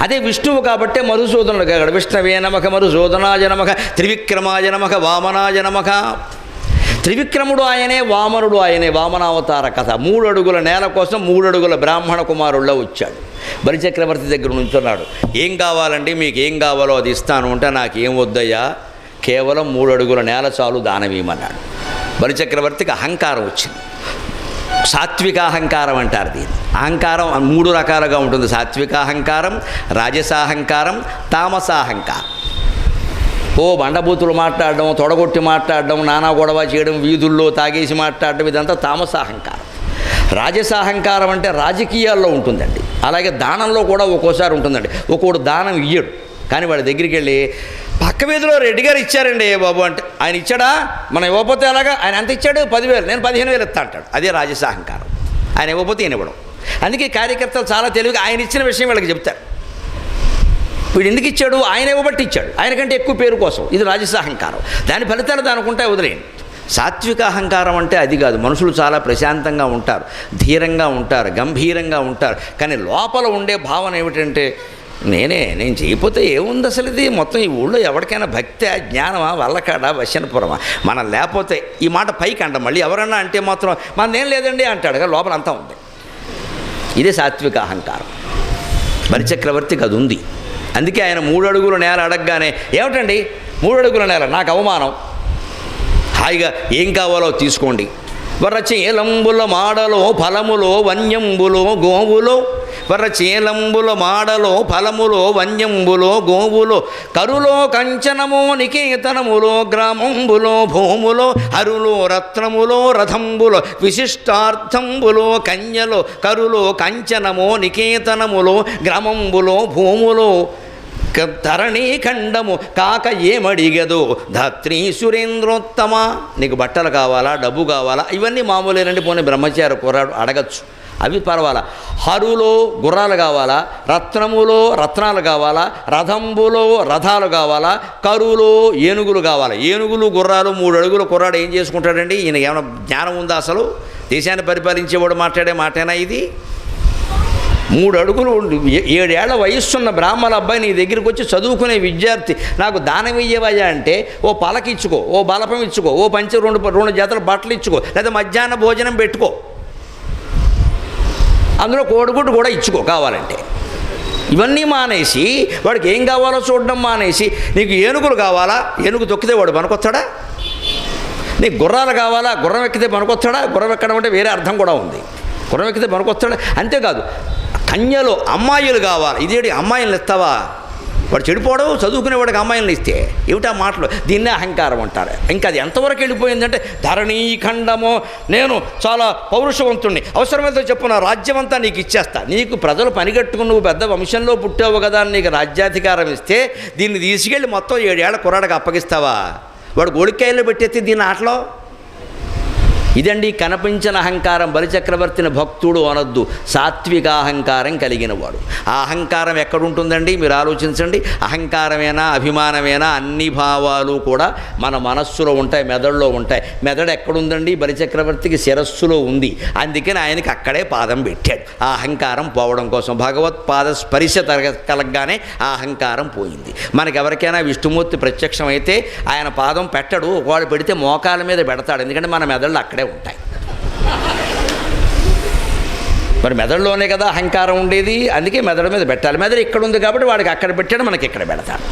అదే విష్ణువు కాబట్టే మధుసూదనుడు కాగడు విష్ణవే నమక మధుసూదనాయ నమక త్రివిక్రమాయ నమక వామనాయ నమక త్రివిక్రముడు ఆయనే వామనుడు ఆయనే వామనావతార కథ. మూడు అడుగుల నేల కోసం మూడు అడుగుల బ్రాహ్మణ కుమారుల్లో వచ్చాడు. బలిచక్రవర్తి దగ్గర నుంచున్నాడు. ఏం కావాలండి? మీకు ఏం కావాలో అది ఇస్తాను అంటే నాకు వద్దయ్యా? కేవలం మూడు అడుగుల నేల చాలు దానమీయమన్నాడు బలిచక్రవర్తికి అహంకారం వచ్చింది. సాత్విక అహంకారం అంటారు దీన్ని. అహంకారం మూడు రకాలుగా ఉంటుంది. సాత్విక అహంకారం రాజసాహంకారం తామసాహంకారం ఓ బండబూతులు మాట్లాడడం తొడగొట్టి మాట్లాడడం నానా గొడవ చేయడం వీధుల్లో తాగేసి మాట్లాడడం ఇదంతా తామసాహంకారం రాజసాహంకారం అంటే రాజకీయాల్లో ఉంటుందండి. అలాగే దానంలో కూడా ఒక్కోసారి ఉంటుందండి. ఒక్కోడు దానం ఇయ్యడు. కానీ వాడి దగ్గరికి వెళ్ళి పక్క వీధిలో రెడ్డి గారు ఇచ్చారండి ఏ బాబు అంటే ఆయన ఇచ్చాడా? మనం ఇవ్వకపోతే ఎలాగా? ఆయన ఎంత ఇచ్చాడు? పదివేలు. నేను పదిహేను వేలు ఇస్తా అంటాడు. అదే రాజసాహంకారం. ఆయన ఇవ్వకపోతే ఈయన ఇవ్వడం. అందుకే కార్యకర్తలు చాలా తెలివిగా ఆయన ఇచ్చిన విషయం వీళ్ళకి చెప్తారు. వీడు ఎందుకు ఇచ్చాడు? ఆయన ఇవ్వబట్టి ఇచ్చాడు. ఆయనకంటే ఎక్కువ పేరు కోసం. ఇది రాజసాహంకారం. దాని ఫలితాలు దానికి ఉంటాయి వదిలేయండి. సాత్విక అహంకారం అంటే అది కాదు. మనుషులు చాలా ప్రశాంతంగా ఉంటారు. ధీరంగా ఉంటారు. గంభీరంగా ఉంటారు. కానీ లోపల ఉండే భావన ఏమిటంటే నేనే నేను చేయకపోతే ఏముంది అసలు ఇది? మొత్తం ఈ ఊళ్ళో ఎవరికైనా భక్తి జ్ఞానమా వల్లకాడ వశనపురమా మనం లేకపోతే ఈ మాట పైకి అంట మళ్ళీ ఎవరన్నా అంటే మాత్రం మనదేం లేదండి అంటాడు కదా లోపల అంతా ఉంది. ఇదే సాత్విక అహంకారం. బలిచక్రవర్తికి అది ఉంది. అందుకే ఆయన మూడు అడుగుల నేల అడగగానే ఏమిటండి? మూడు అడుగుల నేల నాకు అవమానం. హాయిగా ఏం కావాలో తీసుకోండి. వరచేలంబుల మాడలో ఫలములో వన్యంబులో గోవులో వరచేలంబుల మాడలో ఫలములో వన్యంబులో గోవులో కరులో కంచనమో నికేతనములో గ్రామంబులో భూములో అరులో రత్నములో రథంబులో విశిష్టార్థంబులో కన్యలో కరులో కంచనమో నికేతనములో గ్రామంబులో భూములో క- ఖండము కాక ఏమడిగదు? ధత్రీ సురేంద్రోత్తమ. నీకు బట్టలు కావాలా? డబ్బు కావాలా? ఇవన్నీ మామూలేనండి పోనీ బ్రహ్మచారి కుర్రాడు అడగచ్చు. అవి పర్వాలా. హరులో గుర్రాలు కావాలా రత్నములో రత్నాలు కావాలా రథంబులో రథాలు కావాలా కరువులో ఏనుగులు కావాలా. ఏనుగులు గుర్రాలు మూడు అడుగులు కుర్రాడు ఏం చేసుకుంటాడండి? ఈయన ఏమైనా జ్ఞానం ఉందా అసలు? దేశాన్ని పరిపాలించేవాడు మాట్లాడే మాటేనా ఇది? మూడు అడుగులు ఏడేళ్ళ వయస్సున్న బ్రాహ్మణ అబ్బాయి నీ దగ్గరికి వచ్చి చదువుకునే విద్యార్థి నాకు దానం ఇయ్యవయ్యా అంటే ఓ పలకిచ్చుకో ఓ బలపం ఇచ్చుకో ఓ పంచ రెండు రెండు జతల బట్టలు ఇచ్చుకో లేదా మధ్యాహ్న భోజనం పెట్టుకో. అందులో కోడిగుడ్డు కూడా ఇచ్చుకో కావాలంటే. ఇవన్నీ మానేసి వాడికి ఏం కావాలో చూడడం మానేసి నీకు ఏనుగులు కావాలా? ఏనుగు తొక్కితే వాడు పనికొస్తాడా? నీకు గుర్రాలు కావాలా? గుర్రం ఎక్కితే పనికొస్తాడా? గుర్రం ఎక్కడం అంటే వేరే అర్థం కూడా ఉంది. గుర్రం ఎక్కితే పనికొస్తాడా? అంతేకాదు కన్యలు అమ్మాయిలు కావాలి. ఇదేంటి? అమ్మాయిలను ఇస్తావా వాడు చెడిపోవడం చదువుకునేవాడికి అమ్మాయిలను ఇస్తే. ఏమిటా మాటలు? దీన్నే అహంకారం అంటారు. ఇంకా అది ఎంతవరకు వెళ్ళిపోయిందంటే ధరణీఖండము నేను చాలా పౌరుషవంతుణ్ణి. అవసరమైతే చెప్పు నా రాజ్యం అంతా నీకు ఇచ్చేస్తా. నీకు ప్రజలు పనిగట్టుకుని నువ్వు పెద్ద వంశంలో పుట్టావు కదా అని నీకు రాజ్యాధికారం ఇస్తే దీన్ని తీసుకెళ్ళి మొత్తం ఏడేళ్ళ కుర్రాడికి అప్పగిస్తావా? వాడు గోడికాయలు పెట్టేస్తే దీని ఆటలో? ఇదండి కనిపించిన అహంకారం బలిచక్రవర్తిని భక్తుడు అనొద్దు. సాత్విక అహంకారం కలిగిన వాడు ఆ అహంకారం ఎక్కడుంటుందండి? మీరు ఆలోచించండి. అహంకారమేనా అభిమానమేనా అన్ని భావాలు కూడా మన మనస్సులో ఉంటాయి మెదడులో ఉంటాయి. మెదడు ఎక్కడుందండి? బలిచక్రవర్తికి శిరస్సులో ఉంది. అందుకని ఆయనకి అక్కడే పాదం పెట్టాడు. ఆ అహంకారం పోవడం కోసం భగవత్ పాద స్పరిశ తరగ కలగగానే ఆ అహంకారం పోయింది. మనకి ఎవరికైనా విష్ణుమూర్తి ప్రత్యక్షమైతే ఆయన పాదం పెట్టడు. ఒకవాడు పెడితే మోకాల మీద పెడతాడు. ఎందుకంటే మన మెదళ్ళు అక్కడే ఉంటాయి. మరి మెదడులోనే కదా అహంకారం ఉండేది. అందుకే మెదడు మీద పెట్టాలి. మెదడు ఇక్కడ ఉంది కాబట్టి వాడికి అక్కడ పెట్టాడు మనకి ఇక్కడ పెడతాడు.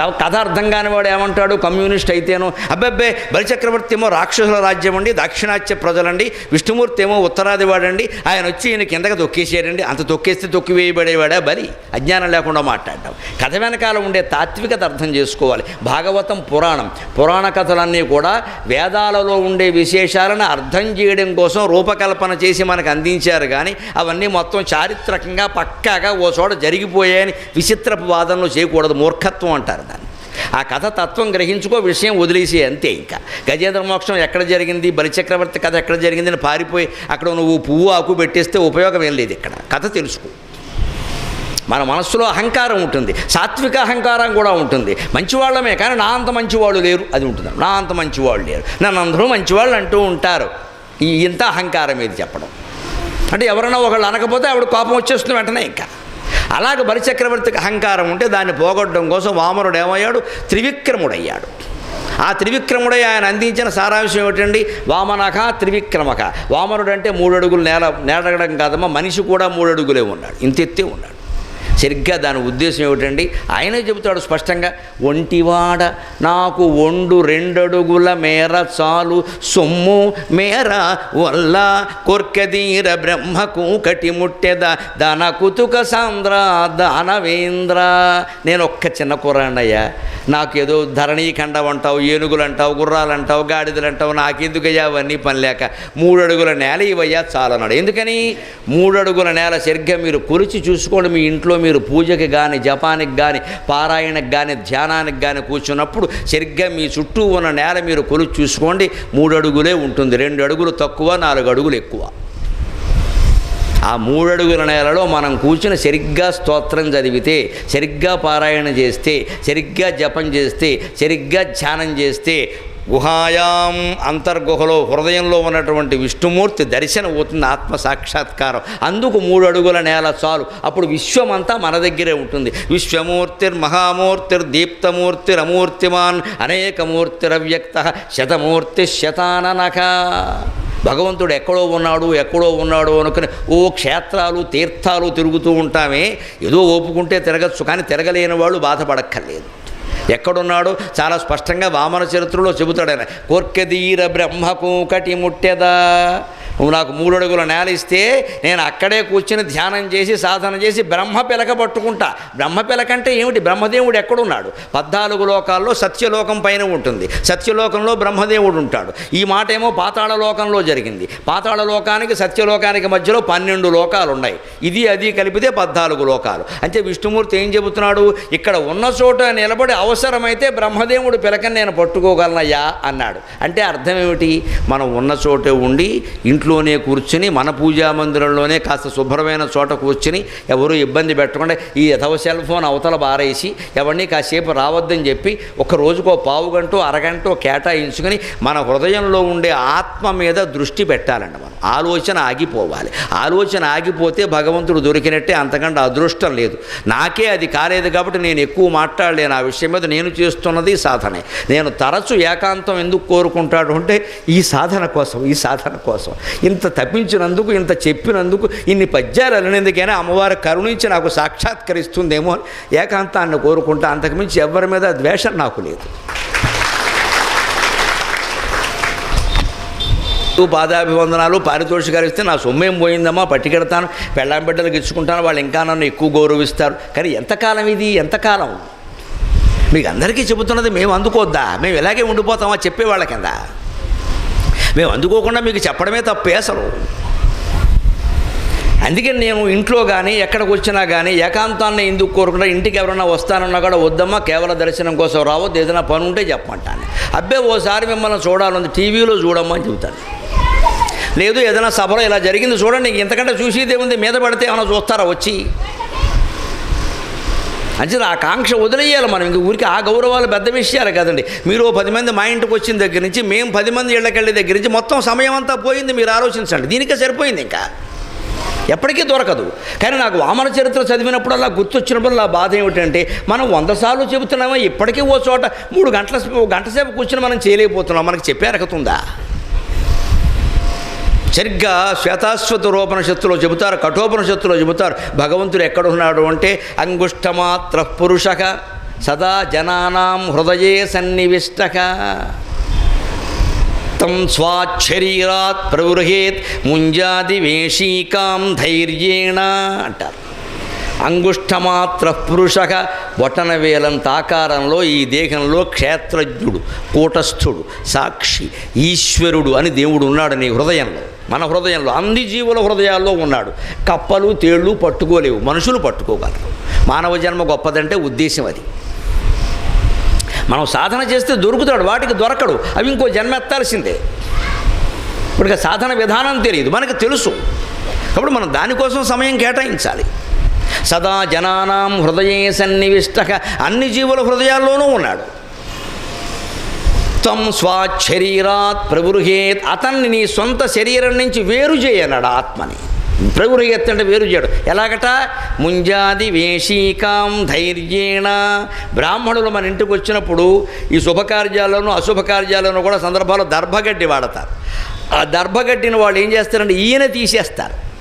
కథ అర్థం కాని వాడు ఏమంటాడు? కమ్యూనిస్ట్ అయితేను. అబ్బబ్బే బలిచక్రవర్తి ఏమో రాక్షసుల రాజ్యం అండి దాక్షిణాత్య ప్రజలండి విష్ణుమూర్తి ఏమో ఉత్తరాది వాడండి ఆయన వచ్చి ఈయన కిందకి తొక్కేసాడండి అంత తొక్కేస్తే తొక్కివేయబడేవాడా బలి? అజ్ఞానం లేకుండా మాట్లాడడం. కథ వెనకాల ఉండే తాత్వికత అర్థం చేసుకోవాలి. భాగవతం పురాణం. పురాణ కథలన్నీ కూడా వేదాలలో ఉండే విశేషాలను అర్థం చేయడం కోసం రూపకల్పన చేసి మనకు అందించారు కానీ అవన్నీ మొత్తం చారిత్రకంగా పక్కాగా ఓ చోట జరిగిపోయాయని విచిత్రపు వాదనలు చేయకూడదు. మూర్ఖత్వం అంటారు. ఆ కథ తత్వం గ్రహించుకో విషయం వదిలేసి అంతే ఇంకా. గజేంద్ర మోక్షం ఎక్కడ జరిగింది? బలిచక్రవర్తి కథ ఎక్కడ జరిగింది అని పారిపోయి అక్కడ నువ్వు పువ్వు ఆకు పెట్టేస్తే ఉపయోగం ఏం లేదు ఇక్కడ. కథ తెలుసుకో. మన మనస్సులో అహంకారం ఉంటుంది. సాత్విక అహంకారం కూడా ఉంటుంది. మంచివాళ్ళమే కానీ నా అంత మంచివాళ్ళు లేరు. అది ఉంటుంది. నా అంత మంచివాళ్ళు లేరు. నన్ను అందరూ మంచివాళ్ళు అంటూ ఉంటారు. ఈ ఇంత అహంకారం ఏది చెప్పడం? అంటే ఎవరైనా ఒకళ్ళు అనకపోతే ఆవిడ కోపం వచ్చేస్తుంది వెంటనే ఇంకా. అలాగ బలిచక్రవర్తికి అహంకారం ఉంటే దాన్ని పోగొట్టడం కోసం వామనుడు ఏమయ్యాడు? త్రివిక్రముడయ్యాడు. ఆ త్రివిక్రముడై ఆయన అందించిన సారాంశం ఏమిటండి? వామనక త్రివిక్రమక. వామనుడు అంటే మూడు అడుగులు నేల నేడగడం కాదమ్మా మనిషి కూడా మూడు అడుగులే ఉన్నాడు. ఇంతెత్తే ఉన్నాడు. సరిగ్గా దాని ఉద్దేశం ఏమిటండి? ఆయనే చెబుతాడు స్పష్టంగా ఒంటివాడ నాకు ఒండు రెండడుగుల మేర చాలు సొమ్ము మేర వల్ల కొర్కదీర బ్రహ్మకు కటి ముట్టెద దాన కుతుక సాంద్ర దానవేంద్ర నేను ఒక్క చిన్న కుర్రాన్నయ్యా ఏదో ధరణీ అంటావు ఏనుగులు అంటావు గుర్రాలు అంటావు గాడిదలు అంటావు నాకెందుకయ్యా అవన్నీ పని లేక మూడు అడుగుల నేల ఇవయ్యా చాలన్నాడు ఎందుకని? మూడు అడుగుల నేల సరిగ్గా మీరు కొలిచి చూసుకోండి మీ ఇంట్లో మీరు పూజకి కానీ జపానికి కానీ పారాయణకి కానీ ధ్యానానికి కానీ కూర్చున్నప్పుడు సరిగ్గా మీ చుట్టూ ఉన్న నేల మీరు కొలిచి చూసుకోండి మూడు అడుగులే ఉంటుంది. రెండు అడుగులు తక్కువ నాలుగు అడుగులు ఎక్కువ. ఆ మూడడుగుల నేలలో మనం కూర్చుని సరిగ్గా స్తోత్రం చదివితే సరిగ్గా పారాయణ చేస్తే సరిగ్గా జపం చేస్తే సరిగ్గా ధ్యానం చేస్తే గుహాయాం అంతర్గుహలో హృదయంలో ఉన్నటువంటి విష్ణుమూర్తి దర్శనం అవుతుంది ఆత్మ సాక్షాత్కారం. అందుకు మూడు అడుగుల నేల చాలు. అప్పుడు విశ్వమంతా మన దగ్గరే ఉంటుంది. విశ్వమూర్తిర్ మహామూర్తిర్ దీప్తమూర్తిర్ అమూర్తిమాన్ అనేకమూర్తిరవ్యక్త శతమూర్తి శతాననక భగవంతుడు ఎక్కడో ఉన్నాడు ఎక్కడో ఉన్నాడు అనుకుని ఓ క్షేత్రాలు తీర్థాలు తిరుగుతూ ఉంటామే. ఏదో ఓపుకుంటే తిరగచ్చు కానీ తిరగలేని వాళ్ళు బాధపడక్కర్లేదు. ఎక్కడున్నాడో? చాలా స్పష్టంగా వామన చరిత్రలో చెబుతాడు ఆయన. కోర్కెదీర బ్రహ్మకు కటి ముట్టెదా నువ్వు నాకు మూడు అడుగుల నేల ఇస్తే నేను అక్కడే కూర్చుని ధ్యానం చేసి సాధన చేసి బ్రహ్మ పిలక పట్టుకుంటా. బ్రహ్మ పిలక అంటే ఏమిటి? బ్రహ్మదేవుడు ఎక్కడున్నాడు? పద్నాలుగు లోకాల్లో సత్యలోకం పైన ఉంటుంది. సత్యలోకంలో బ్రహ్మదేవుడు ఉంటాడు. ఈ మాట ఏమో పాతాళ లోకంలో జరిగింది. పాతాళ లోకానికి సత్యలోకానికి మధ్యలో పన్నెండు లోకాలు ఉన్నాయి ఇది అది కలిపితే పద్నాలుగు లోకాలు. అంటే విష్ణుమూర్తి ఏం చెబుతున్నాడు? ఇక్కడ ఉన్న చోట నిలబడి అవసరమైతే బ్రహ్మదేవుడు పిలకని నేను పట్టుకోగలనయ్యా అన్నాడు. అంటే అర్థం ఏమిటి? మనం ఉన్న చోటే ఉండి ఇంట్లోనే కూర్చుని మన పూజా మందిరంలోనే కాస్త శుభ్రమైన చోట కూర్చుని ఎవరు ఇబ్బంది పెట్టకుండా ఈ యథవ సెల్ ఫోన్ అవతల బారేసి ఎవరిని కాసేపు రావద్దని చెప్పి ఒక రోజుకో పావు గంట అరగంట కేటాయించుకొని మన హృదయంలో ఉండే ఆత్మ మీద దృష్టి పెట్టాలండి మనం. ఆలోచన ఆగిపోవాలి. ఆలోచన ఆగిపోతే భగవంతుడు దొరికినట్టే అంతకంటే అదృష్టం లేదు. నాకే అది కాలేదు కాబట్టి నేను ఎక్కువ మాట్లాడలేను. ఆ విషయం మీద నేను చేస్తున్నది సాధనే. నేను తరచు ఏకాంతం ఎందుకు కోరుకుంటాడు అంటే ఈ సాధన కోసం ఈ సాధన కోసం. ఇంత తప్పించినందుకు ఇంత చెప్పినందుకు ఇన్ని పద్యాలు అలనేందుకైనా అమ్మవారు కరుణించి నాకు సాక్షాత్కరిస్తుందేమో అని ఏకాంతాన్ని కోరుకుంటా. అంతకుమించి ఎవరి మీద ద్వేషం నాకు లేదు. పాదాభివందనాలు పారితోషికాలు ఇస్తే నా సొమ్మేం పోయిందమ్మా పట్టుకెడతాను పెళ్ళాం బిడ్డలకు ఇచ్చుకుంటాను వాళ్ళు ఇంకా నన్ను ఎక్కువ గౌరవిస్తారు. కానీ ఎంతకాలం ఇది? ఎంతకాలం? మీకు అందరికీ చెబుతున్నది మేము అందుకోద్దా? మేము ఇలాగే ఉండిపోతామా? చెప్పేవాళ్ళ కింద. మేము అందుకోకుండా మీకు చెప్పడమే తప్పే అసలు. అందుకని నేను ఇంట్లో కానీ ఎక్కడికి వచ్చినా కానీ ఏకాంతాన్ని ఎందుకు కోరుకుంటా? ఇంటికి ఎవరైనా వస్తానన్నా కూడా వద్దమ్మా కేవలం దర్శనం కోసం రావద్దు ఏదైనా పని ఉంటే చెప్పమంటాను. అబ్బే ఓసారి మిమ్మల్ని చూడాలని టీవీలో చూడమ్మా అని చెబుతాను. లేదు ఏదైనా సభలో ఇలా జరిగింది చూడండి ఇంతకంటే చూసేదేముంది మీద పడితే ఏమైనా చూస్తారా వచ్చి? అంచేది ఆ కాంక్ష వదిలేయాలి మనం. ఇంక ఊరికి ఆ గౌరవాలు పెద్ద విషయాలు కదండి. మీరు ఓ పది మంది మా ఇంటికి వచ్చిన దగ్గర నుంచి మేము పది మంది ఇళ్ళకెళ్ళే దగ్గర నుంచి మొత్తం సమయం అంతా పోయింది మీరు ఆలోచించండి. దీనికే సరిపోయింది ఇంకా. ఎప్పటికీ దొరకదు. కానీ నాకు వామన చరిత్ర చదివినప్పుడల్లా గుర్తొచ్చినప్పుడు నా బాధ ఏమిటంటే మనం వంద సార్లు చెబుతున్నామో? ఇప్పటికీ ఓ చోట మూడు గంటల ఓ గంట సేపు కూర్చుని మనం చేయలేకపోతున్నాం. మనకి చెప్పే అర్హతుందా సరిగ్గా శ్వేతాశ్వత రూపనిషత్తులో చెబుతారు కఠోపనిషత్తులో చెబుతారు భగవంతుడు ఎక్కడున్నాడు అంటే అంగుష్టమాత్ర పురుషక సదా జనానాం హృదయే సన్నివిష్టక తం స్వాశరీరాత్ ప్రవృహేత్ ముంజాది వేషీకాం ధైర్యేణ అంటారు. అంగుష్టమాత్ర పురుషక బొటనవేలంత ఆకారంలో ఈ దేహంలో క్షేత్రజ్ఞుడు కూటస్థుడు సాక్షి ఈశ్వరుడు అని దేవుడు ఉన్నాడు నీ హృదయంలో. మన హృదయంలో అన్ని జీవుల హృదయాల్లో ఉన్నాడు. కప్పలు తేళ్ళు పట్టుకోలేవు. మనుషులు పట్టుకోగలరు మానవ జన్మ గొప్పదంటే ఉద్దేశం అది. మనం సాధన చేస్తే దొరుకుతాడు వాటికి దొరకడు. అవి ఇంకో జన్మ ఎత్తాల్సిందే. ఇప్పుడు సాధన విధానం తెలియదు. మనకు తెలుసు. కాబట్టి మనం దానికోసం సమయం కేటాయించాలి. సదా జనానాం హృదయే సన్నివిష్టక అన్ని జీవుల హృదయాల్లోనూ ఉన్నాడు. త్వం స్వాశరీరాత్ ప్రబృహేత్ అతన్ని నీ సొంత శరీరం నుంచి వేరు చేయనాడు ఆత్మని. ప్రగురగెత్తి అంటే వేరు చేయడు. ఎలాగట? ముంజాది వేషీకాం ధైర్యేణ. బ్రాహ్మణులు మన ఇంటికి వచ్చినప్పుడు ఈ శుభకార్యాలను అశుభకార్యాలను కూడా సందర్భాల్లో దర్భగడ్డి వాడతారు. ఆ దర్భగడ్డిని వాళ్ళు ఏం చేస్తారంటే ఈయన తీసేస్తారు.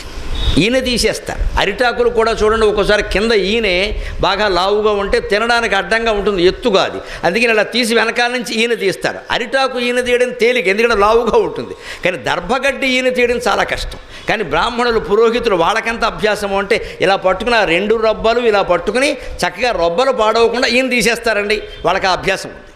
ఈయన తీసేస్తారు అరిటాకులు కూడా చూడండి ఒక్కోసారి కింద ఈయనే బాగా లావుగా ఉంటే తినడానికి అడ్డంగా ఉంటుంది ఎత్తుగా అది. అందుకని ఇలా తీసి వెనకాల నుంచి ఈయన తీస్తారు. అరిటాకు ఈయన తీయడం తేలిక ఎందుకంటే లావుగా ఉంటుంది. కానీ దర్భగడ్డి ఈయన తీయడం చాలా కష్టం. కానీ బ్రాహ్మణులు పురోహితులు వాళ్ళకంత అభ్యాసం అంటే ఇలా పట్టుకుని ఆ రెండు రబ్బలు ఇలా పట్టుకుని చక్కగా రబ్బలు పాడవకుండా ఈయన తీసేస్తారండి. వాళ్ళకి ఆ అభ్యాసం ఉంది.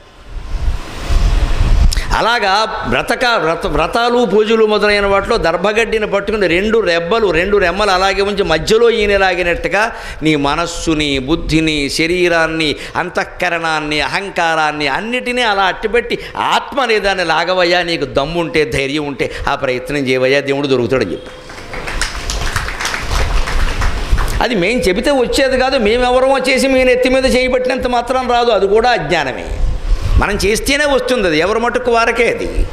అలాగా వ్రతక వ్రత వ్రతాలు పూజలు మొదలైన వాటిలో దర్భగడ్డిని పట్టుకుని రెండు రెబ్బలు రెండు రెమ్మలు అలాగే ఉంచి మధ్యలో ఈయన లాగినట్టుగా నీ మనస్సుని బుద్ధిని శరీరాన్ని అంతఃకరణాన్ని అహంకారాన్ని అన్నిటినీ అలా అట్టిపెట్టి ఆత్మ అనేదాన్ని లాగవయ్యా నీకు దమ్ము ఉంటే ధైర్యం ఉంటే ఆ ప్రయత్నం చేయవయ్యా దేవుడు దొరుకుతాడని చెప్పి. అది మేము చెబితే వచ్చేది కాదు మేమెవరమో చేసి మేము ఎత్తి మీద చేయబట్టినంత మాత్రం రాదు అది కూడా అజ్ఞానమే. మనం చేస్తేనే వస్తుంది అది. ఎవరి మటుకు వారకే అది.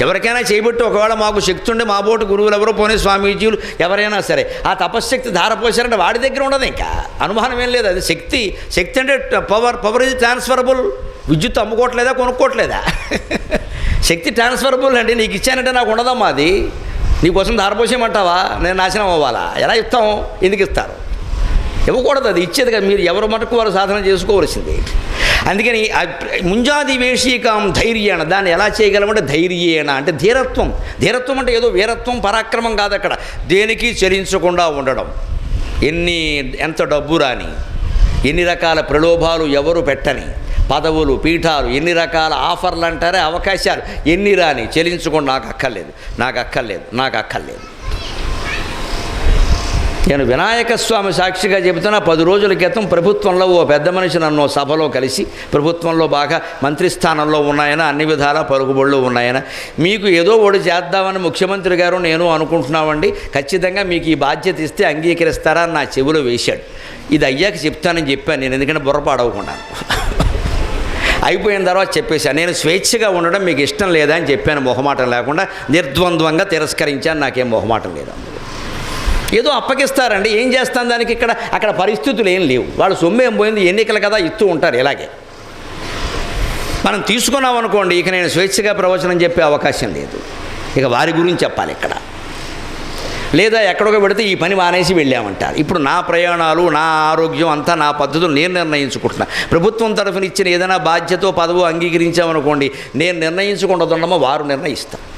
ఎవరికైనా చేయబట్టి ఒకవేళ మాకు శక్తి ఉండే మా బోటు గురువులు ఎవరో పోనీ స్వామీజీలు ఎవరైనా సరే ఆ తపశ్శక్తి ధారపోసారంటే వాడి దగ్గర ఉండదు ఇంకా. అనుమానం ఏం లేదు. అది శక్తి శక్తి అంటే పవర్ పవర్ ఇది ట్రాన్స్ఫరబుల్. విద్యుత్ అమ్ముకోవట్లేదా కొనుక్కోవట్లేదా? శక్తి ట్రాన్స్ఫరబుల్ అండి. నీకు ఇచ్చానంటే నాకు ఉండదమ్మా అది. నీకోసం ధారపోసేయమంటావా? నేను నాశనం అవ్వాలా? ఎలా ఇస్తాం? ఎందుకు ఇస్తారు? ఇవ్వకూడదు అది. ఇచ్చేది కదా మీరు. ఎవరి మటుకు వారు సాధన చేసుకోవలసింది. అందుకని ముంజాది వేషీకాం ధైర్యేణ. దాన్ని ఎలా చేయగలమంటే ధైర్యేణ అంటే ధీరత్వం. ధీరత్వం అంటే ఏదో వీరత్వం పరాక్రమం కాదు అక్కడ. దేనికి చరించకుండా ఉండడం. ఎన్ని ఎంత డబ్బు రాని ఎన్ని రకాల ప్రలోభాలు ఎవరు పెట్టని పదవులు పీఠాలు ఎన్ని రకాల ఆఫర్లు అంటారే అవకాశాలు ఎన్ని రాని చెల్లించకుండా నాకు అక్కర్లేదు. నాకు అక్కర్లేదు. నాకు అక్కర్లేదు. నేను వినాయక స్వామి సాక్షిగా చెబుతున్నా పది రోజుల క్రితం ప్రభుత్వంలో ఓ పెద్ద మనిషి నన్ను సభలో కలిసి ప్రభుత్వంలో బాగా మంత్రి స్థానంలో ఉన్నాయన అన్ని విధాల పరుగుబడులు ఉన్నాయన. మీకు ఏదో ఒకటి చేద్దామని ముఖ్యమంత్రి గారు నేను అనుకుంటున్నామండి. ఖచ్చితంగా మీకు ఈ బాధ్యత ఇస్తే అంగీకరిస్తారా అని నా చెవిలో వేశాడు. ఇది అయ్యాక చెప్తానని చెప్పాను నేను ఎందుకంటే బుర్రపాడవకుండా అయిపోయిన తర్వాత చెప్పేశాను. నేను స్వేచ్ఛగా ఉండడం మీకు ఇష్టం లేదా అని చెప్పాను మొహమాటం లేకుండా. నిర్ద్వంద్వంగా తిరస్కరించాను నాకేం మొహమాటం లేదు అందులో. ఏదో అప్పగిస్తారండి ఏం చేస్తాను దానికి ఇక్కడ? అక్కడ పరిస్థితులు ఏం లేవు. వాళ్ళు సొమ్ము ఏం పోయింది ఎన్నికలు కదా ఇస్తూ ఉంటారు ఇలాగే. మనం తీసుకున్నాం అనుకోండి ఇక నేను స్వేచ్ఛగా ప్రవచనం చెప్పే అవకాశం లేదు. ఇక వారి గురించి చెప్పాలి ఇక్కడ. లేదా ఎక్కడికో పెడితే ఈ పని మానేసి వెళ్ళామంటారు. ఇప్పుడు నా ప్రయాణాలు నా ఆరోగ్యం అంతా నా పద్ధతులు నేను నిర్ణయించుకుంటున్నా. ప్రభుత్వం తరఫున ఇచ్చిన ఏదైనా బాధ్యత పదవు అంగీకరించామనుకోండి నేను నిర్ణయించుకుంటుండమో వారు నిర్ణయిస్తారు.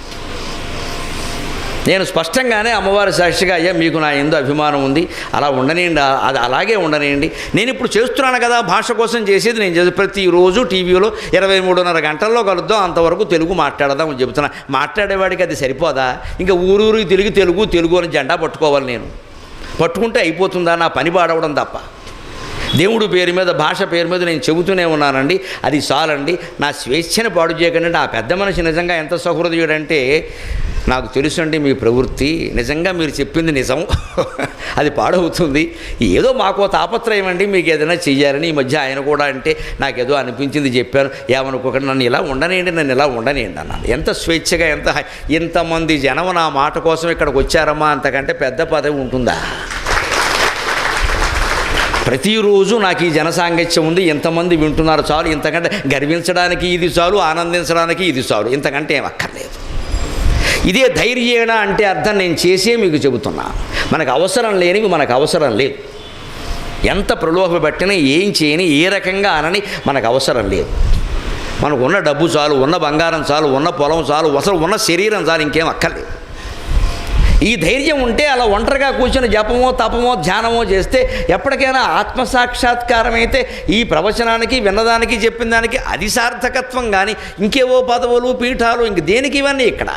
నేను స్పష్టంగానే అమ్మవారి సాక్షిగా అయ్యా మీకు నా ఎందు అభిమానం ఉంది. అలా ఉండనియండి అది అలాగే ఉండనియండి. నేను ఇప్పుడు చేస్తున్నాను కదా భాష కోసం చేసేది నేను చేసి ప్రతిరోజు టీవీలో ఇరవై మూడున్నర గంటల్లో కలుద్దాం అంతవరకు తెలుగు మాట్లాడదాం అని చెబుతున్నా. మాట్లాడేవాడికి అది సరిపోదా? ఇంకా ఊరూరికి తెలుగు తెలుగు తెలుగు అని జెండా పట్టుకోవాలి నేను. పట్టుకుంటే అయిపోతుందా? నా పని పాడవడం తప్ప. దేవుడు పేరు మీద భాష పేరు మీద నేను చెబుతూనే ఉన్నానండి. అది చాలండి. నా స్వేచ్ఛను పాడు చేయకండి. ఆ పెద్ద మనిషి నిజంగా ఎంత సహృదయుడంటే నాకు తెలుసండి మీ ప్రవృత్తి. నిజంగా మీరు చెప్పింది నిజం. అది పాడవుతుంది. ఏదో మాకో తాపత్రయం అండి మీకు ఏదైనా చెయ్యాలని. ఈ మధ్య ఆయన కూడా అంటే నాకేదో అనిపించింది చెప్పాను ఏమనుకోకండి నన్ను ఇలా ఉండనేయండి నన్ను ఇలా ఉండనేయండి అన్నాను. ఎంత స్వేచ్ఛగా ఎంత ఇంతమంది జనం నా మాట కోసం ఇక్కడికి వచ్చారమ్మా అంతకంటే పెద్ద పదవి ఉంటుందా? ప్రతిరోజు నాకు ఈ జనసాంగత్యం ఉంది ఎంతమంది వింటున్నారు చాలు ఇంతకంటే గర్వించడానికి ఇది చాలు ఆనందించడానికి ఇది చాలు ఇంతకంటే ఏం అక్కర్లేదు. ఇదే ధైర్యేణ అంటే అర్థం నేను చేసే మీకు చెబుతున్నా. మనకు అవసరం లేనివి మనకు అవసరం లేదు ఎంత ప్రలోభ పెట్టినా ఏం చేయని ఏ రకంగా అనని మనకు అవసరం లేదు. మనకు ఉన్న డబ్బు చాలు ఉన్న బంగారం చాలు ఉన్న పొలం చాలు అసలు ఉన్న శరీరం చాలు ఇంకేం అక్కర్లేదు. ఈ ధైర్యం ఉంటే అలా ఒంటరిగా కూర్చొని జపమో తపమో ధ్యానమో చేస్తే ఎప్పటికైనా ఆత్మసాక్షాత్కారం అయితే ఈ ప్రవచనానికి విన్నదానికి చెప్పిన దానికి అది సార్థకత్వం కానీ ఇంకేవో పదవులు పీఠాలు ఇంక దేనికి ఇవన్నీ ఇక్కడ?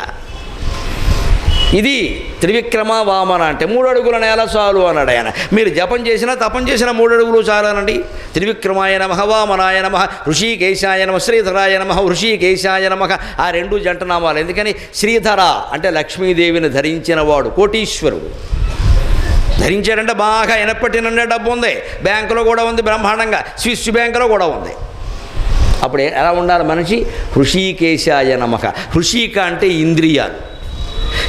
ఇది త్రివిక్రమ వామన అంటే మూడు అడుగుల నేల చాలు అన్నాడు ఆయన. మీరు జపం చేసినా తపం చేసిన మూడు అడుగులు చాలు అనండి. త్రివిక్రమాయ నమ వామనాయ నమ ఋషికేశాయ నమ శ్రీధరాయ నమ ఋషికేశాయ నమ ఆ రెండు జంటనామాలు. ఎందుకని? శ్రీధర అంటే లక్ష్మీదేవిని ధరించిన వాడు కోటీశ్వరుడు. ధరించాడంటే బాగా ఎనప్పటి నుండే డబ్బు ఉంది. బ్యాంకులో కూడా ఉంది బ్రహ్మాండంగా. స్విస్ బ్యాంకులో కూడా ఉంది. అప్పుడు ఎలా ఉండాలి మనిషి? హృషికేశాయ నమక హృషిక అంటే ఇంద్రియాలు.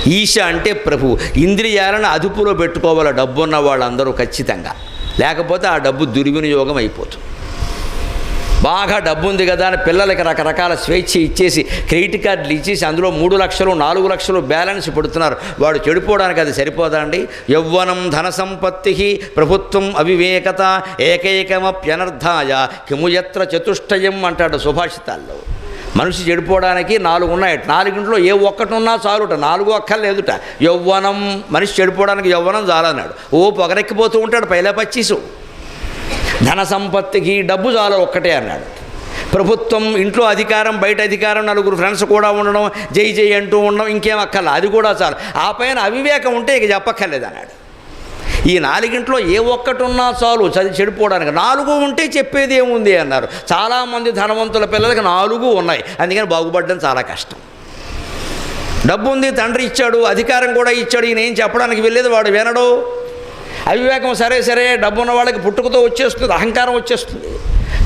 ఈశ అంటే ప్రభు. ఇంద్రియాలను అదుపులో పెట్టుకోవాలి డబ్బు ఉన్న వాళ్ళందరూ ఖచ్చితంగా. లేకపోతే ఆ డబ్బు దుర్వినియోగం అయిపోతుంది. బాగా డబ్బు ఉంది కదా అని పిల్లలకి రకరకాల స్వేచ్ఛ ఇచ్చేసి క్రెడిట్ కార్డులు ఇచ్చేసి అందులో మూడు లక్షలు నాలుగు లక్షలు బ్యాలెన్స్ పెడుతున్నారు. వాడు చెడిపోవడానికి అది సరిపోదా అండి? యవ్వనం ధన సంపత్తి ప్రభుత్వం అవివేకత ఏకైకమప్యనర్థాయ. కిముయత్ర చతుష్టయం అంటాడు సుభాషితాల్లో. మనిషి చెడిపోవడానికి నాలుగు ఉన్నాయి. నాలుగింట్లో ఏ ఒక్కటి ఉన్నా చాలుట. నాలుగు ఒక్కర్లేదుట యవ్వనం మనిషి చెడిపోవడానికి యవ్వనం చాలన్నాడు ఓ పొగరెక్కిపోతూ ఉంటాడు పైలా పచ్చీసు. ధన సంపత్తికి డబ్బు చాలా ఒక్కటే అన్నాడు. ప్రభుత్వం ఇంట్లో అధికారం బయట అధికారం నలుగురు ఫ్రెండ్స్ కూడా ఉండడం జై జై అంటూ ఉండడం ఇంకేం అక్కర్లేదు అది కూడా చాలు. ఆ పైన అవివేకం ఉంటే ఇక చెప్పక్కర్లేదు అన్నాడు ఈ నాలుగింట్లో ఏ ఒక్కటి ఉన్నా చాలు చదివి చెడిపోవడానికి. నాలుగు ఉంటే చెప్పేది ఏముంది అన్నారు. చాలామంది ధనవంతుల పిల్లలకి నాలుగు ఉన్నాయి. అందుకని బాగుపడడం చాలా కష్టం. డబ్బు ఉంది తండ్రి ఇచ్చాడు అధికారం కూడా ఇచ్చాడు ఈయన ఏం చెప్పడానికి వెళ్ళేది వాడు వినడు. అవివేకం సరే సరే డబ్బు ఉన్న వాళ్ళకి పుట్టుకతో వచ్చేస్తుంది అహంకారం వచ్చేస్తుంది.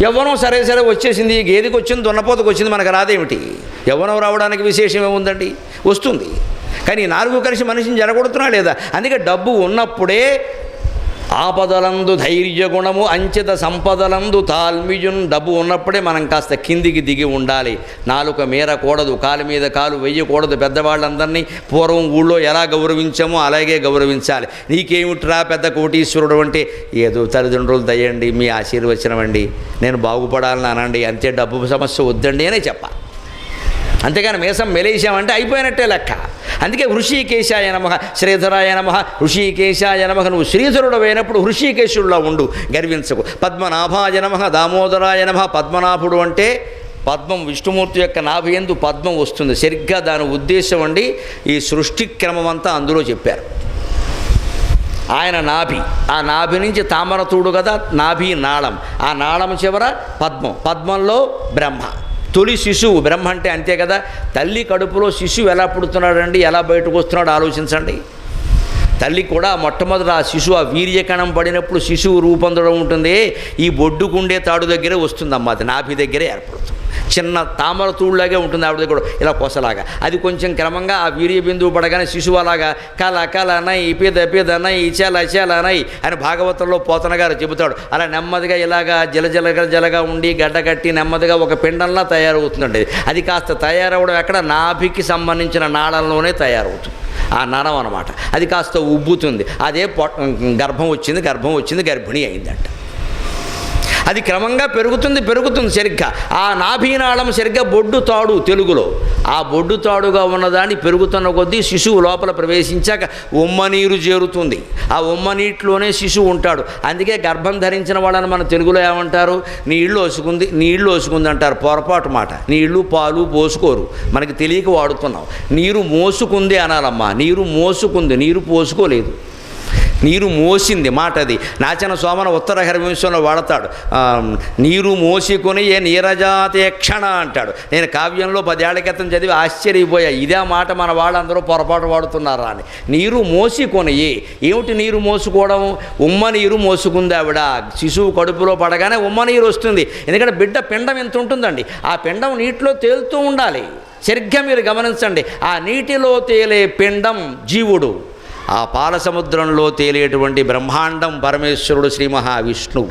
యవ్వనం సరే సరే వచ్చేసింది గేదెకి వచ్చింది దున్నపోతకు వచ్చింది మనకు రాదేమిటి? యవ్వనం రావడానికి విశేషం ఏముందండి? వస్తుంది. కానీ ఈ నాలుగు కలిసి మనిషిని జరగొడుతున్నా లేదా? అందుకే డబ్బు ఉన్నప్పుడే ఆపదలందు ధైర్య గుణము అంచిత సంపదలందు తాల్మిజున్ డబ్బు ఉన్నప్పుడే మనం కాస్త కిందికి దిగి ఉండాలి. నాలుక మేరకూడదు కాలు మీద కాలు వెయ్యకూడదు పెద్దవాళ్ళందరినీ పూర్వం ఊళ్ళో ఎలా గౌరవించామో అలాగే గౌరవించాలి. నీకేమిట్రా పెద్ద కోటీశ్వరుడు అంటే? ఏదో తల్లిదండ్రులు దయ్యండి మీ ఆశీర్వచనం అండి. నేను బాగుపడాలని అనండి అంతే డబ్బు సమస్య వద్దండి అనే చెప్పాలి. అంతేగాని మేసం మెలేసామంటే అయిపోయినట్టే లెక్క. అందుకే హృషికేశాయ నమ శ్రీధరాయ నమ హృషికేశాయ నమ నువ్వు శ్రీధరుడు అయినప్పుడు హృషికేశుడిలో ఉండు గర్వించకు. పద్మనాభాయ నమ దామోదరాయ నమ పద్మనాభుడు అంటే పద్మం విష్ణుమూర్తి యొక్క నాభియందు పద్మం వస్తుంది. సరిగ్గా దాని ఉద్దేశం అండి ఈ సృష్టి క్రమం అంతా అందులో చెప్పారు. ఆయన నాభి ఆ నాభి నుంచి తామరతూడు కదా నాభి నాళం. ఆ నాళం చివర పద్మం పద్మంలో బ్రహ్మ. తొలి శిశువు బ్రహ్మ అంటే అంతే కదా. తల్లి కడుపులో శిశువు ఎలా పుడుతున్నాడండి? ఎలా బయటకు వస్తున్నాడో ఆలోచించండి. తల్లి కూడా మొట్టమొదట ఆ శిశువు ఆ వీర్యకణం పడినప్పుడు శిశువు రూపొందడం ఉంటుంది. ఈ బొడ్డుకుండే తాడు దగ్గరే వస్తుందమ్మా అది నాభి దగ్గరే ఏర్పడుతుంది. చిన్న తామర తూళ్ళలాగే ఉంటుంది ఆవిడ దగ్గర. ఇలా కొసలాగా. అది కొంచెం క్రమంగా ఆ వీర్య బిందువు పడగానే శిశువు అలాగా కల కల అనయ్ ఇపేద అన్నాయి అనయ్ ఇచాల అన్నాయి అని భాగవతంలో పోతన గారు చెబుతాడు. అలా నెమ్మదిగా ఇలాగా జలజలగా జలగా ఉండి గడ్డగట్టి నెమ్మదిగా ఒక పిండంలా తయారవుతుందండి. అది కాస్త తయారవడం ఎక్కడ? నాభికి సంబంధించిన నాళంలోనే తయారవుతుంది. ఆ నరం అనమాట అది కాస్త ఉబ్బుతుంది. అదే పొ గర్భం వచ్చింది గర్భం వచ్చింది గర్భిణి అయిందంట. అది క్రమంగా పెరుగుతుంది పెరుగుతుంది సరిగ్గా. ఆ నాభీనాళం సరిగ్గా బొడ్డు తాడు తెలుగులో. ఆ బొడ్డు తాడుగా ఉన్నదాన్ని పెరుగుతున్న కొద్దీ శిశువు లోపల ప్రవేశించాక ఉమ్మ నీరు చేరుతుంది. ఆ ఉమ్మ నీటిలోనే శిశువు ఉంటాడు. అందుకే గర్భం ధరించిన వాళ్ళని మన తెలుగులో ఏమంటారు? నీళ్ళు వసుకుంది నీళ్ళు వసుకుంది అంటారు. పొరపాటు మాట. నీళ్ళు పాలు పోసుకోరు. మనకి తెలియక వాడుతున్నాం. నీరు మోసుకుంది అనాలమ్మా. నీరు మోసుకుంది. నీరు పోసుకోలేదు. నీరు మోసింది మాట అది. నాచన సోమన ఉత్తర హరివంశంలో వాడతాడు. నీరు మోసికొని ఏ నీరజాతే క్షణ అంటాడు. నేను కావ్యంలో పదేళ్ళ క్రితం చదివి ఆశ్చర్యపోయా. ఇదే మాట మన వాళ్ళందరూ పొరపాటు వాడుతున్నారా అని. నీరు మోసికొని ఏమిటి నీరు మోసుకోవడం? ఉమ్మ నీరు మోసుకుంది ఆవిడ. శిశువు కడుపులో పడగానే ఉమ్మ నీరు వస్తుంది. ఎందుకంటే బిడ్డ పిండం ఎంత ఉంటుందండి? ఆ పిండం నీటిలో తేలుతూ ఉండాలి. సరిగ్గా మీరు గమనించండి. ఆ నీటిలో తేలే పిండం జీవుడు. ఆ పాలసముద్రంలో తేలేటువంటి బ్రహ్మాండం పరమేశ్వరుడు శ్రీ మహావిష్ణువు.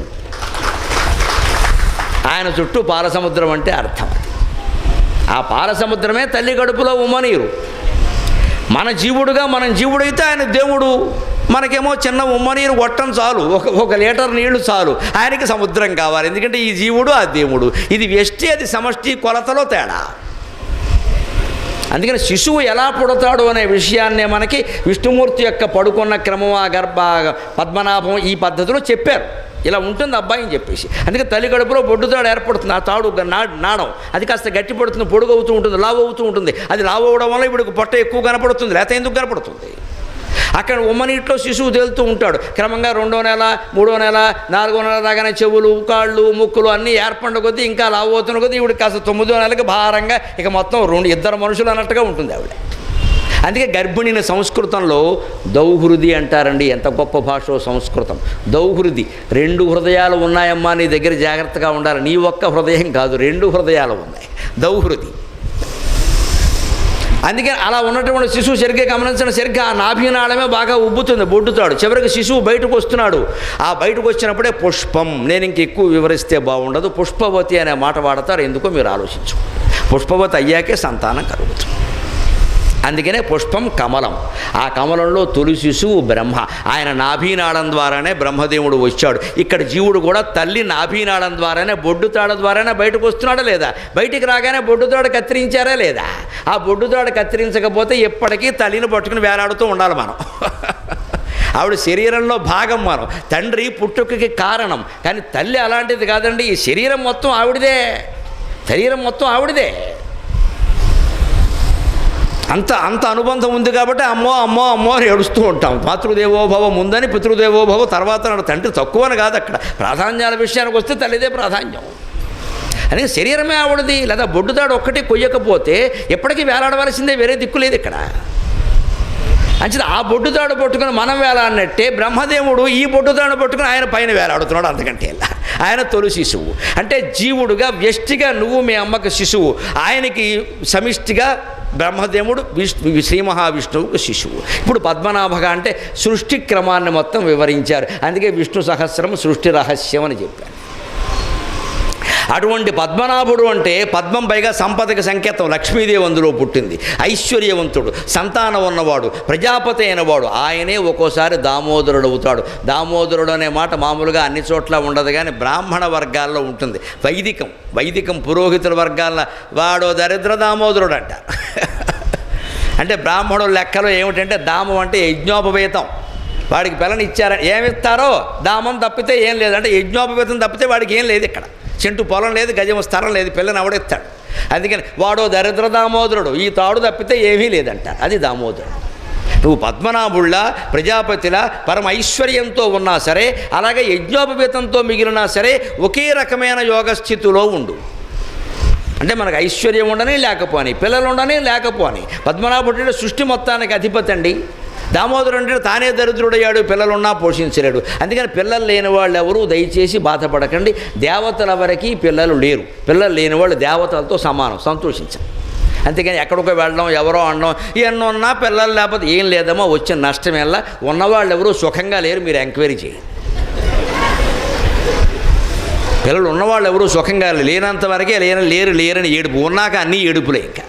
ఆయన చుట్టూ పాలసముద్రం అంటే అర్థం. ఆ పాలసముద్రమే తల్లి కడుపులో ఉమ్మనీరు. మన జీవుడుగా మనం జీవుడైతే ఆయన దేవుడు. మనకేమో చిన్న ఉమ్మనీరు కొట్టం చాలు. ఒక ఒక లీటర్ నీళ్ళు చాలు. ఆయనకి సముద్రం కావాలి. ఎందుకంటే ఈ జీవుడు ఆ దేవుడు. ఇది వ్యష్టి అది సమష్టి కొలతలో తేడా. అందుకని శిశువు ఎలా పుడతాడు అనే విషయాన్నే మనకి విష్ణుమూర్తి యొక్క పడుకున్న క్రమం ఆ గర్భ పద్మనాభం ఈ పద్ధతిలో చెప్పారు. ఇలా ఉంటుంది అబ్బాయి అని చెప్పేసి. అందుకే తల్లి గడుపులో బొడ్డుతాడు ఏర్పడుతుంది ఆ తాడు నాడం అది కాస్త గట్టి పడుతుంది పొడుగు అవుతూ ఉంటుంది లావు అవుతూ ఉంటుంది. అది లావు అవడం వల్ల ఇప్పుడు పొట్ట ఎక్కువ కనపడుతుంది లేకపోతే ఎందుకు కనపడుతుంది? అక్కడ ఉమ్మనీటిలో శిశువు తేలుతూ ఉంటాడు. క్రమంగా రెండో నెల మూడో నెల నాలుగో నెల రాగానే చెవులు కాళ్ళు ముక్కులు అన్నీ ఏర్పడిన కొద్దీ ఇంకా లావు అవుతున్న కొద్దీ ఇవిడ కాస్త తొమ్మిదో నెలకి భారంగా ఇక మొత్తం రెండు ఇద్దరు మనుషులు అన్నట్టుగా ఉంటుంది ఆవిడ. అందుకే గర్భిణిని సంస్కృతంలో దౌహృది అంటారండి. ఎంత గొప్ప భాషో సంస్కృతం. దౌహృది రెండు హృదయాలు ఉన్నాయమ్మా నీ దగ్గర జాగ్రత్తగా ఉండాలి. నీ ఒక్క హృదయం కాదు రెండు హృదయాలు ఉన్నాయి. దౌహృది. అందుకని అలా ఉన్నటువంటి శిశువు సరిగ్గా గమనించిన సరిగ్గా ఆ నాభినాళమే బాగా ఉబ్బుతుంది బొడ్డుతాడు. చివరికి శిశువు బయటకు వస్తున్నాడు. ఆ బయటకు వచ్చినప్పుడే పుష్పం నేను ఇంక ఎక్కువ వివరిస్తే బాగుండదు పుష్పవతి అనే మాట వాడతారు ఎందుకో మీరు ఆలోచించు పుష్పవతి అయ్యాకే సంతానం కలుగుతుంది. అందుకనే పుష్పం కమలం. ఆ కమలంలో తొలి శిశువు బ్రహ్మ. ఆయన నాభీనాళం ద్వారానే బ్రహ్మదేవుడు వచ్చాడు. ఇక్కడ జీవుడు కూడా తల్లి నాభీనాళం ద్వారానే బొడ్డుతాడ ద్వారానే బయటకు వస్తున్నాడా లేదా? బయటికి రాగానే బొడ్డుతాడు కత్తిరించారా లేదా? ఆ బొడ్డుతాడు కత్తిరించకపోతే ఎప్పటికీ తల్లిని పట్టుకుని వేలాడుతూ ఉండాలి మనం. ఆవిడ శరీరంలో భాగం మనం. తండ్రి పుట్టుకకి కారణం. కానీ తల్లి అలాంటిది కాదండి. ఈ శరీరం మొత్తం ఆవిడదే. శరీరం మొత్తం ఆవిడదే. అంత అంత అనుబంధం ఉంది కాబట్టి అమ్మో అమ్మో అమ్మో అని ఏడుస్తూ ఉంటాం. మాతృదేవోభవ ముందని పితృదేవోభవ తర్వాత తండ్రి తక్కువని కాదు అక్కడ. ప్రాధాన్యాల విషయానికి వస్తే తల్లిదే ప్రాధాన్యం. అని శరీరమే ఆవిడది లేదా బొడ్డుదాడు ఒక్కటి కొయ్యకపోతే ఎప్పటికీ వేలాడవలసిందే వేరే దిక్కు లేదు ఇక్కడ. అంచేది ఆ బొడ్డుదాడు పట్టుకుని మనం వేలాడినట్టే బ్రహ్మదేవుడు ఈ బొడ్డుదాడు పట్టుకుని ఆయన పైన వేలాడుతున్నాడు అంతకంటే ఇలా. ఆయన తొలి శిశువు. అంటే జీవుడుగా వ్యష్టిగా నువ్వు మీ అమ్మకు శిశువు. ఆయనకి సమిష్టిగా బ్రహ్మదేవుడు విష్ణు శ్రీ మహావిష్ణువుకు శిశువు ఇప్పుడు పద్మనాభగా అంటే సృష్టి క్రమాన్ని మొత్తం వివరించారు. అందుకే విష్ణు సహస్రం సృష్టి రహస్యం అని చెప్పారు. అటువంటి పద్మనాభుడు అంటే పద్మం పైగా సంపదకి సంకేతం. లక్ష్మీదేవి అందులో పుట్టింది. ఐశ్వర్యవంతుడు సంతానం ఉన్నవాడు ప్రజాపతి అయినవాడు. ఆయనే ఒక్కోసారి దామోదరుడు అవుతాడు. దామోదరుడు అనే మాట మామూలుగా అన్ని చోట్ల ఉండదు కానీ బ్రాహ్మణ వర్గాల్లో ఉంటుంది. వైదికం వైదికం పురోహితుల వర్గాల్లో వాడో దరిద్ర దామోదరుడు అంటారు అంటే బ్రాహ్మణుల లెక్కలో ఏమిటంటే దామం అంటే యజ్ఞోపవేతం. వాడికి పిల్లని ఇచ్చారని. ఏమిస్తారో? దామం తప్పితే ఏం లేదు. అంటే యజ్ఞోపవేతం తప్పితే వాడికి ఏం లేదు ఇక్కడ. చెంటు పొలం లేదు గజం స్థలం లేదు పిల్లని అవడెత్తాడు. అందుకని వాడో దరిద్ర దామోదరుడు ఈ తాడు తప్పితే ఏమీ లేదంటారు అది దామోదరుడు. నువ్వు పద్మనాభుళ్ళ ప్రజాపతిలా పరమ ఐశ్వర్యంతో ఉన్నా సరే అలాగే యజ్ఞోపవేతంతో మిగిలినా సరే ఒకే రకమైన యోగ స్థితిలో ఉండు. అంటే మనకు ఐశ్వర్యం ఉండని లేకపోని పిల్లలు ఉండని లేకపోని. పద్మనాభుడు సృష్టి మొత్తానికి అధిపతి అండి. దామోదరుడు అంటే తానే దరిద్రుడయ్యాడు పిల్లలున్నా పోషించలేడు. అందుకని పిల్లలు లేని వాళ్ళు ఎవరు దయచేసి బాధపడకండి. దేవతల వరకు పిల్లలు లేరు. పిల్లలు లేని వాళ్ళు దేవతలతో సమానం సంతోషించండి అంతేకాని ఎక్కడికో వెళ్ళడం ఎవరో అనడం ఎన్నో ఉన్నా పిల్లలు లేకపోతే ఏం లేదమ్మా వచ్చిన నష్టం ఎలా ఉన్నవాళ్ళు ఎవరు సుఖంగా లేరు మీరు ఎంక్వైరీ చేయండి. పిల్లలు ఉన్నవాళ్ళు ఎవరు సుఖంగా లేనంత వరకే లేని లేరు లేరని ఏడుపు ఉన్నాక అన్నీ ఏడుపులే ఇంకా.